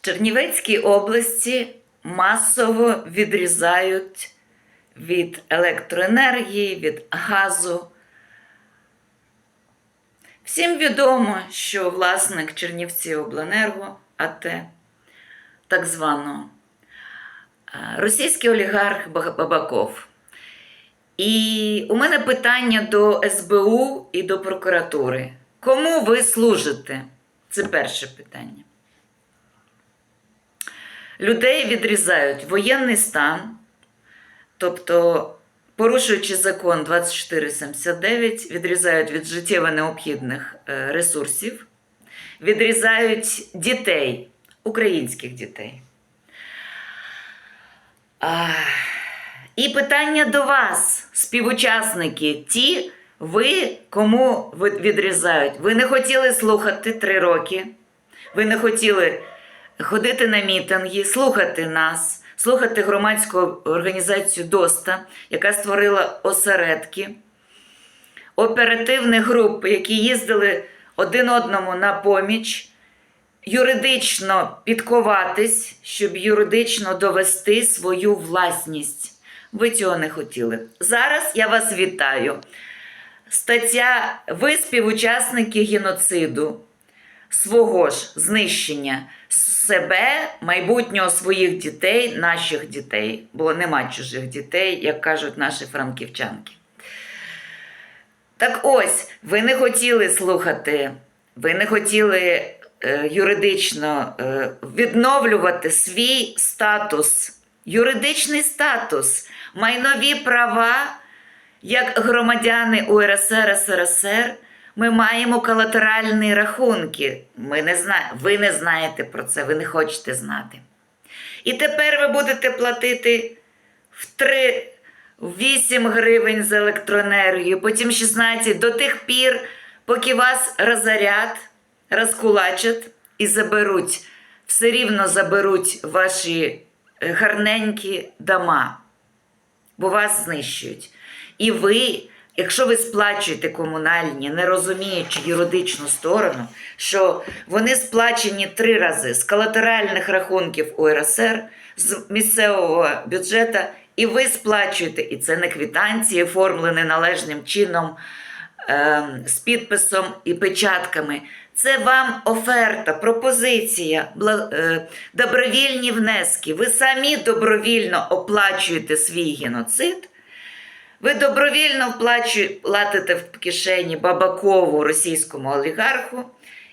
Чернівецькій області масово відрізають від електроенергії, від газу. Всім відомо, що власник Чернівці Обленерго АТ, так званого, е, російський олігарх Бабаков. І у мене питання до СБУ і до прокуратури. Кому ви служите? Це перше питання. Людей відрізають воєнний стан, тобто, порушуючи закон 2479, відрізають від життєво необхідних е, ресурсів, відрізають дітей, українських дітей. І питання до вас, співучасники, ті, ви кому відрізають. Ви не хотіли слухати три роки, ви не хотіли ходити на мітинги, слухати нас, слухати громадську організацію ДОСТА, яка створила осередки, оперативні групи, які їздили один одному на поміч, юридично підковатись, щоб юридично довести свою власність. Ви цього не хотіли. Зараз я вас вітаю. Стаття Ви співучасники геноциду, свого ж знищення себе, майбутнього своїх дітей, наших дітей, бо нема чужих дітей, як кажуть наші франківчанки. Так ось, ви не хотіли слухати, ви не хотіли е, юридично е, відновлювати свій статус, юридичний статус, майнові права, як громадяни УРСР СРСР. Ми маємо колатеральні рахунки. Ми не зна... Ви не знаєте про це, ви не хочете знати. І тепер ви будете платити в 3, 8 гривень за електроенергію, потім 16 до тих пір, поки вас розорять, розкулачать і заберуть, все рівно заберуть ваші е, гарненькі дома, бо вас знищують. І ви, якщо ви сплачуєте комунальні, не розуміючи юридичну сторону, що вони сплачені три рази з колатеральних рахунків УРСР, з місцевого бюджету, і ви сплачуєте, і це не квитанції, оформлені належним чином, ем, з підписом і печатками. Це вам оферта, пропозиція, е, добровільні внески. Ви самі добровільно оплачуєте свій геноцид. Ви добровільно платите в кишені Бабакову російському олігарху,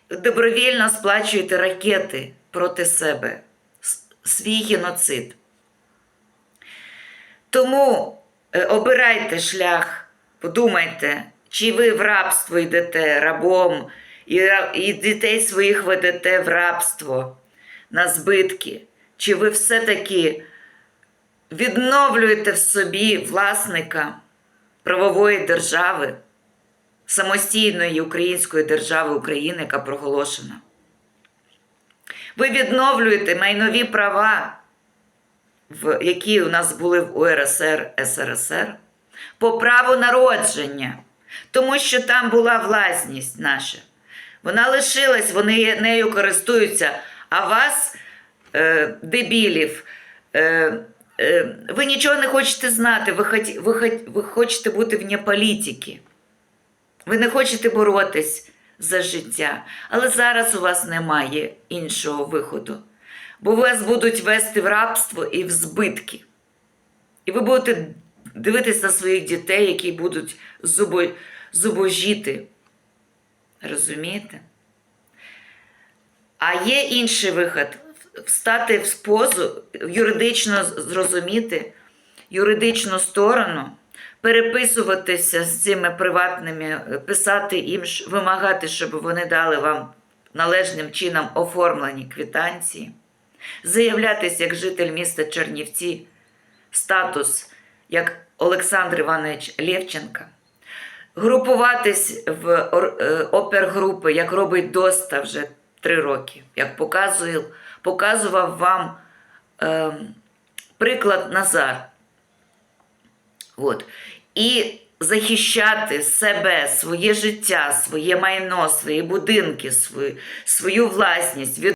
добровільно сплачуєте ракети проти себе, свій геноцид. Тому е, обирайте шлях, подумайте, чи ви в рабство йдете рабом, і дітей своїх ведете в рабство на збитки, чи ви все-таки відновлюєте в собі власника правової держави, самостійної української держави України, яка проголошена. Ви відновлюєте майнові права, які у нас були в УРСР СРСР, по праву народження, тому що там була власність наша. Вона лишилась, вони нею користуються, а вас, е, дебілів, е, ви нічого не хочете знати, ви, хоті- ви, хот- ви хочете бути вне політики. Ви не хочете боротись за життя. Але зараз у вас немає іншого виходу. Бо вас будуть вести в рабство і в збитки. І ви будете дивитися на своїх дітей, які будуть зубо, зубожіти. Розумієте? А є інший вихід встати в позу, юридично зрозуміти юридичну сторону, переписуватися з цими приватними, писати їм, вимагати, щоб вони дали вам належним чином оформлені квитанції, заявлятися як житель міста Чернівці, статус як Олександр Іванович Лєвченка, групуватись в е, опергрупи, як робить ДОСТА вже три роки, як показує, показував вам е, приклад Назар. От. І захищати себе, своє життя, своє майно, свої будинки, свою, свою власність від